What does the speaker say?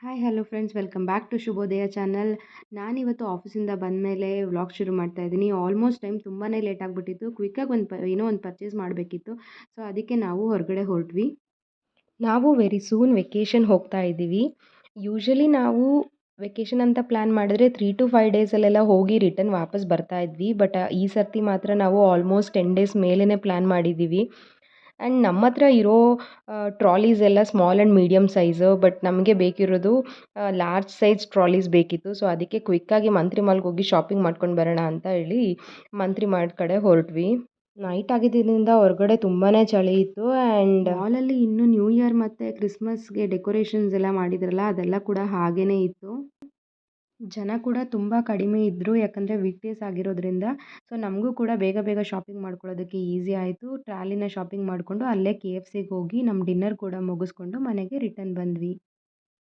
Hi hello friends welcome back to Shubhodaya channel ನಾನಿವತ್ತು ಆಫೀಸಿಂದ ಬಂದಮೇಲೆ ವ್ಲಾಗ್ ಶುರು ಮಾಡ್ತಾ ಇದ್ದೀನಿ. ಆಲ್ಮೋಸ್ಟ್ ಟೈಮ್ ತುಂಬಾ ಲೇಟ್ ಆಗಿಬಿಟ್ಟಿತ್ತು. ಕ್ವಿಕ್ಕಾಗಿ ಒಂದು ಪ, ಏನೋ ಒಂದು ಪರ್ಚೇಸ್ ಮಾಡಬೇಕಿತ್ತು. ಸೊ ಅದಕ್ಕೆ ನಾವು ಹೊರಗಡೆ ಹೊರಟ್ವಿ. ನಾವು ವೆರಿ ಸೂನ್ ವೆಕೇಷನ್ ಹೋಗ್ತಾ ಇದ್ದೀವಿ. ಯೂಶ್ವಲಿ ನಾವು ವೆಕೇಷನ್ ಅಂತ ಪ್ಲ್ಯಾನ್ ಮಾಡಿದ್ರೆ ತ್ರೀ ಟು ಫೈವ್ ಡೇಸಲ್ಲೆಲ್ಲ ಹೋಗಿ ರಿಟರ್ನ್ ವಾಪಸ್ ಬರ್ತಾ ಇದ್ವಿ. ಬಟ್ ಈ ಸರ್ತಿ ಮಾತ್ರ ನಾವು ಆಲ್ಮೋಸ್ಟ್ ಟೆನ್ ಡೇಸ್ ಮೇಲೇ ಪ್ಲ್ಯಾನ್ ಮಾಡಿದ್ದೀವಿ. ಆ್ಯಂಡ್ ನಮ್ಮ ಹತ್ರ ಇರೋ ಟ್ರಾಲೀಸ್ ಎಲ್ಲ small and medium size but ನಮಗೆ ಬೇಕಿರೋದು ಲಾರ್ಜ್ ಸೈಜ್ ಟ್ರಾಲೀಸ್ ಬೇಕಿತ್ತು. ಸೊ ಅದಕ್ಕೆ ಕ್ವಿಕ್ಕಾಗಿ ಮಂತ್ರಿ ಮಾಲ್ಗೆ ಹೋಗಿ ಶಾಪಿಂಗ್ ಮಾಡ್ಕೊಂಡು ಬರೋಣ ಅಂತ ಹೇಳಿ ಮಂತ್ರಿ ಮಾಲ್ ಕಡೆ ಹೊರಟ್ವಿ. ನೈಟ್ ಆಗಿದ್ದರಿಂದ ಹೊರಗಡೆ ತುಂಬಾ ಚಳಿ ಇತ್ತು ಆ್ಯಂಡ್ ಮಾಲಲ್ಲಿ ಇನ್ನೂ ನ್ಯೂ ಇಯರ್ ಮತ್ತು ಕ್ರಿಸ್ಮಸ್ಗೆ ಡೆಕೋರೇಷನ್ಸ್ ಎಲ್ಲ ಮಾಡಿದ್ರಲ್ಲ, ಅದೆಲ್ಲ ಕೂಡ ಹಾಗೇ ಇತ್ತು. ಜನ ಕೂಡ ತುಂಬ ಕಡಿಮೆ ಇದ್ದರು ಯಾಕಂದರೆ ವೀಕ್ ಡೇಸ್ ಆಗಿರೋದ್ರಿಂದ. ಸೊ ನಮಗೂ ಕೂಡ ಬೇಗ ಬೇಗ ಶಾಪಿಂಗ್ ಮಾಡ್ಕೊಳ್ಳೋದಕ್ಕೆ ಈಸಿ ಆಯಿತು. ಟ್ರಾಲಿನ ಶಾಪಿಂಗ್ ಮಾಡಿಕೊಂಡು ಅಲ್ಲೇ ಕೆ ಎಫ್ ಸಿಗೆ ಹೋಗಿ ನಮ್ಮ ಡಿನ್ನರ್ ಕೂಡ ಮುಗಿಸ್ಕೊಂಡು ಮನೆಗೆ ರಿಟರ್ನ್ ಬಂದ್ವಿ.